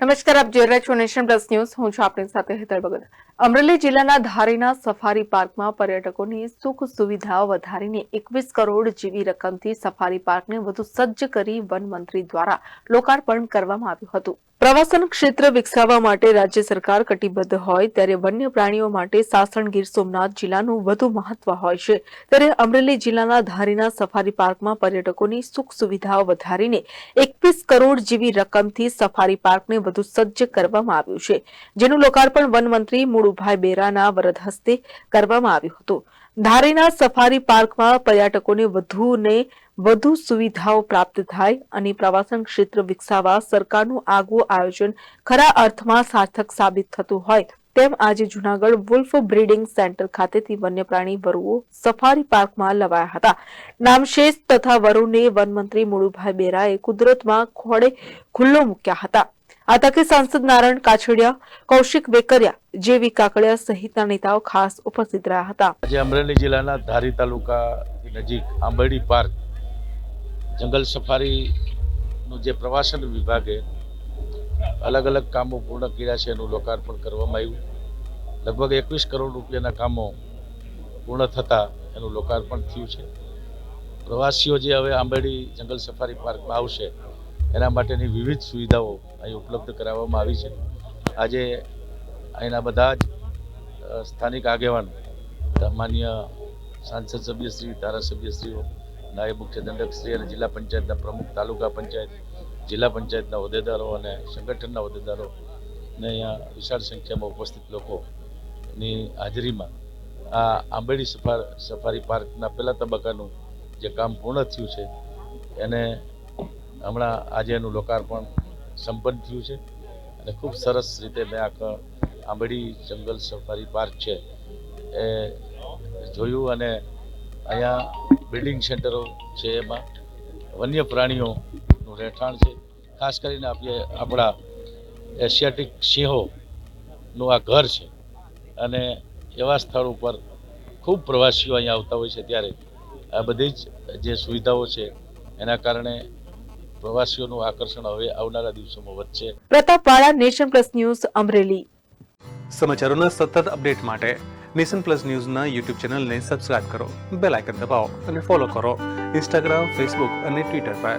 નમસ્કાર, આપ જોઈ રહ્યા છો નેશન પ્લસ ન્યૂઝ. હું છું આપણી સાથે હેતર ભગત. અમરેલી જિલ્લાના ધારીના સફારી પાર્કમાં પર્યટકોની સુખ સુવિધાઓ વધારીને એકવીસ કરોડ જેવી રકમથી સફારી પાર્કને વધુ સજ્જ કરી વન મંત્રી દ્વારા લોકાર્પણ કરવામાં આવ્યું હતું. પ્રવાસન ક્ષેત્ર વિકસાવવા માટે રાજ્ય સરકાર કટિબદ્ધ હોય ત્યારે વન્ય પ્રાણીઓ માટે સાસણ ગીર સોમનાથ જિલ્લાનું વધુ મહત્વ હોય છે. ત્યારે અમરેલી જિલ્લાના ધારીના સફારી પાર્કમાં પર્યટકોની સુખ સુવિધાઓ વધારીને એકવીસ કરોડ જેવી રકમથી સફારી પાર્કને વધુ સજ્જ કરવામાં આવ્યું છે. જેનું લોકાર્પણ વનમંત્રી મુળુભાઈ બેરાના વરદ હસ્તે કરવામાં આવ્યું હતું. ધારીના સફારી પાર્કમાં પર્યટકોને વધુને વધુ સુવિધાઓ પ્રાપ્ત થાય અને પ્રવાસન ક્ષેત્ર વિકસાવવા સરકારનું આગવું આયોજન ખરા અર્થમાં સાર્થક સાબિત થતું હોય તેમ આજે જુનાગઢ વુલ્ફ બ્રીડિંગ સેન્ટર ખાતેથી વન્ય પ્રાણી વરુઓ સફારી પાર્કમાં લવાયા હતા. નામશેષ તથા વરુને વનમંત્રી મુળુભાઈ બેરાએ કુદરતમાં ખોળે ખુલ્લો મૂક્યા હતા. આ તકે સાંસદ નારાયણ કાછડિયા કૌશિક બેકરિયા જેવી કાકડિયા સહિતના નેતાઓ ખાસ ઉપસ્થિત રહ્યા હતા. આજે અમરેલી જિલ્લાના ધારી તાલુકા નજીક આંબરડી પાર્ક જંગલ સફારીનું જે પ્રવાસન વિભાગે અલગ અલગ કામો પૂર્ણ કર્યા છે એનું લોકાર્પણ કરવામાં આવ્યું. લગભગ એકવીસ કરોડ રૂપિયાના કામો પૂર્ણ થતાં એનું લોકાર્પણ થયું છે. પ્રવાસીઓ જે હવે આંબરડી જંગલ સફારી પાર્કમાં આવશે એના માટેની વિવિધ સુવિધાઓ અહીં ઉપલબ્ધ કરાવવામાં આવી છે. આજે અહીંના બધા જ સ્થાનિક આગેવાન, માન્ય સાંસદ સભ્યશ્રી, ધારાસભ્યશ્રીઓ, નાયબ મુખ્ય દંડકશ્રી અને જિલ્લા પંચાયતના પ્રમુખ, તાલુકા પંચાયત, જિલ્લા પંચાયતના હોદ્દેદારો અને સંગઠનના હોદ્દેદારો ને અહીંયા વિશાળ સંખ્યામાં ઉપસ્થિત લોકોની હાજરીમાં આ આંબેડી સફાર, સફારી પાર્કના પહેલા તબક્કાનું જે કામ પૂર્ણ થયું છે, એને હમણાં આજે એનું લોકાર્પણ સંપન્ન થયું છે અને ખૂબ સરસ રીતે મેં આખા આંબેડી જંગલ સફારી પાર્ક છે એ જોયું અને અહીંયા બિલ્ડિંગ સેન્ટરો છે એમાં વન્ય પ્રાણીઓનું રહેઠાણ છે. ખાસ કરીને આપણે આપણા એશિયાટિક સિંહોનું આ ઘર છે અને એવા સ્થળ ઉપર ખૂબ પ્રવાસીઓ અહીંયા આવતા હોય છે ત્યારે. આ બધી જ જે સુવિધાઓ છે એના કારણે પ્રવાસીઓનું આકર્ષણ હવે આવનારા દિવસોમાં વધશે. પ્રતાપવાળા નેશન પ્લસ ન્યૂઝ અમરેલી. સમાચારોના સતત અપડેટ માટે નેશન પ્લસ ન્યૂઝના યુટ્યુબ ચેનલને સબસ્ક્રાઇબ કરો બેલ આઇકન દબાવો અને ફોલો કરો. ઇન્સ્ટાગ્રામ ફેસબુક અને ટ્વિટર પર.